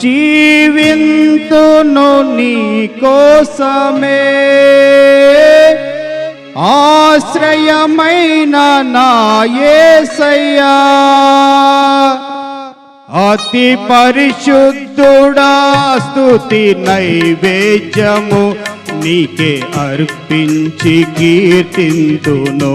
జీవింతును నీ కోసమే. ఆశ్రయమైన నాయసయ్యా అతి పరిశుద్ధుడా స్తుతి నైవేద్యము నీకే అర్పించి కీర్తింతును.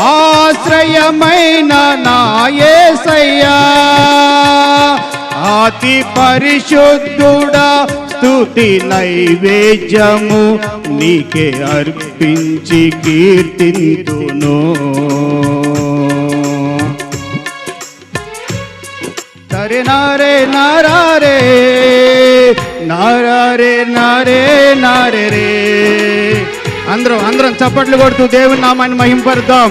ఆశ్రయమైన నాయసయ్యా అతి పరిశుద్ధుడా స్థుతి నైవేద్యము నీకే అర్పించి కీర్తింతును. నరే నారే నారే నారే నారే నారే రే. అందరం అందరం చప్పట్లు కొడుతూ దేవుని నామాన్ని మహింపరుద్దాం.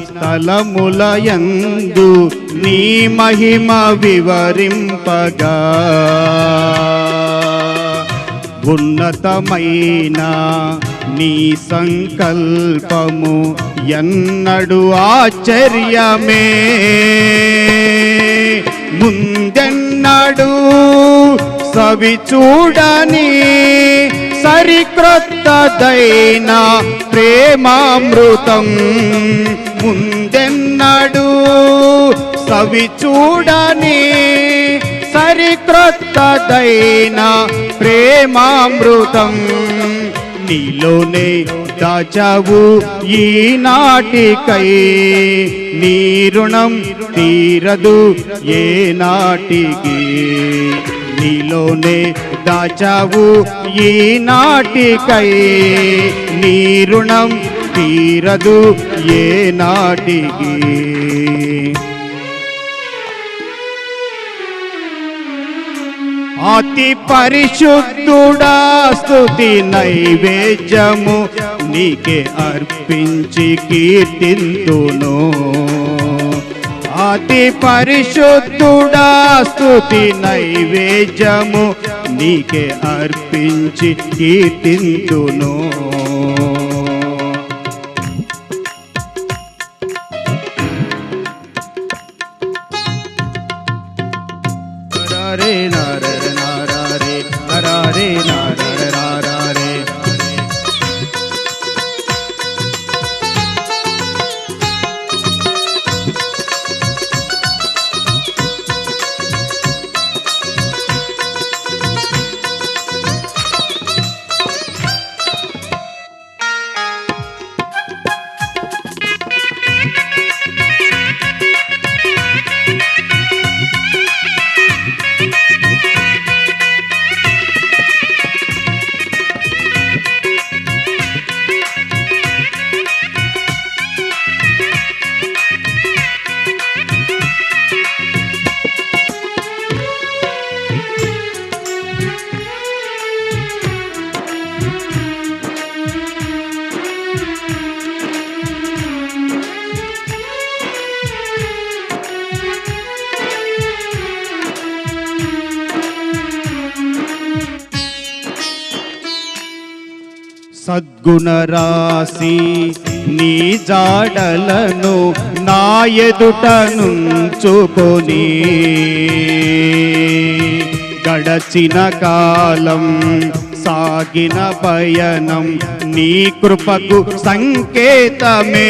తలములయందు నీ మహిమ వివరింపగా. ఉన్నతమైన నీ సంకల్పము ఎన్నడు ఆశ్చర్యమే. ముందెన్నడు సవి చూడని సరిక్రొత్తదైన ప్రేమామృతం. ముందెన్నడు సవి చూడని సరిక్రొత్తదైన ప్రేమామృతం నీలోనే దాచావు ఈనాటికై. నీ రుణం తీరదు ఏ నాటికి నీలోనే దాచావు ఈనాటికై. నీ రుణం తీరదు ఏ నాటికి అతి పరిశుద్ధుడా స్తుతి నైవేద్యము నీకే అర్పించి కీర్తింతును. అతి పరిశుద్ధుడా స్తుతి నైవేద్యము నీకే అర్పించి కీర్తింతును. Hare Hare గుణరాశి నీ జాడలను నా ఎదుట నుంచుకొని గడచిన కాలం సాగిన పయనం నీ కృపకు సంకేతమే.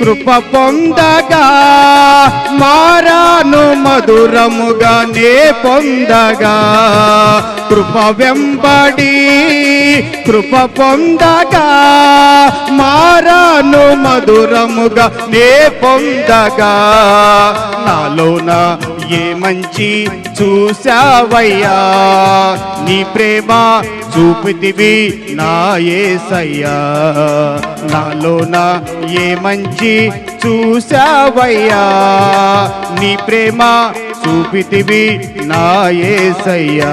కృప పొందగా మారాను మధురముగా నే పొందగా. కృప వెంబడి కృప పొందగా మారాను మధురముగా నే పొందగా. నాలోన ఏ మంచి చూసావయ్యా నీ ప్రేమ చూపితివి నా ఏసయ్యా. నాలోన ఏ మంచి చూసావయ్యా నీ ప్రేమ చూపితివి నా ఏసయ్యా.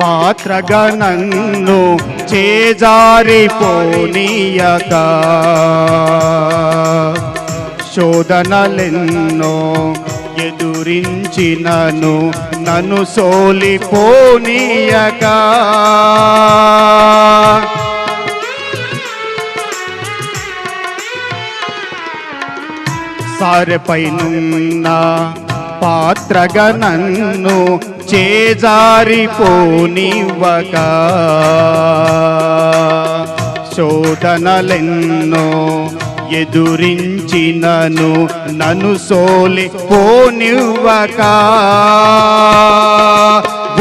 పాత్రగా నన్ను చేజారిపోనీయక. శోధనలెన్నో ఎదురించినను నన్ను సోలిపోనీయక. సారెపైనున్న పాత్రగా నన్ను చేజారిపోనివ్వక శోధనలెన్నో ఎదురించినను నన్ను సోలి పోనివ్వక.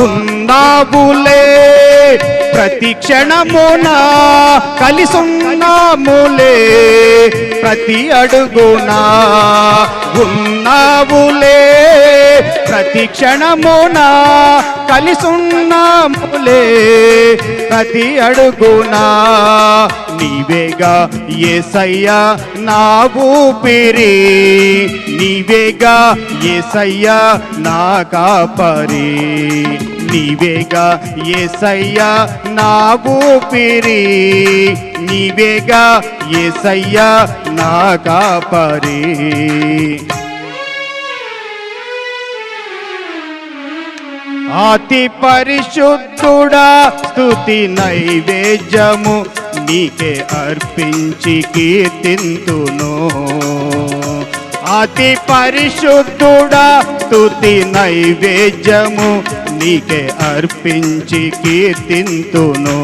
ఉన్నాబులే ప్రతి క్షణమున కలిసున్నాములే ప్రతి అడుగునా ఉన్నావులే. ప్రతి క్షణమున కలిసున్నాములే ప్రతి అడుగునా నీవేగా ఏసయ్యా నా ఊపిరి. నీవేగా ఏసయ్యా నా కాపరి. నీవేగా ఏసయ్యా నా ఊపిరి. నీవేగా ఏసయ్యా నా కాపరి అతి పరిశుద్ధుడా స్థుతి నైవేద్యము నీకే అర్పించి కీర్తింతును. అతి పరిశుద్ధుడా స్థుతి నైవేద్యము నీకే అర్పించి కీర్తింతును.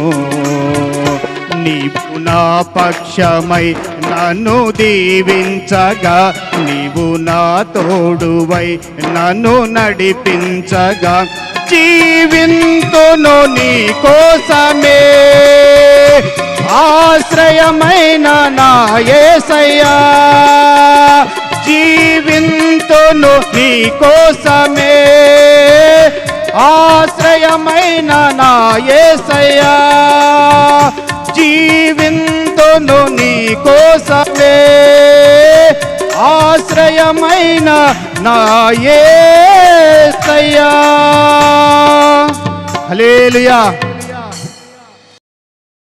నీవు నా పక్షమై నన్ను దీవించగా నీవు నా తోడువై నన్ను నడిపించగా జీవింతును నీ కోసమే. ఆశ్రయమైన నా జీవింతును నీ కోసమే. ఆశ్రయమైన నా యేసయ్యా జీవింతును నీ కోసమే. ఆశ్రయమైన నా యేసయ్యా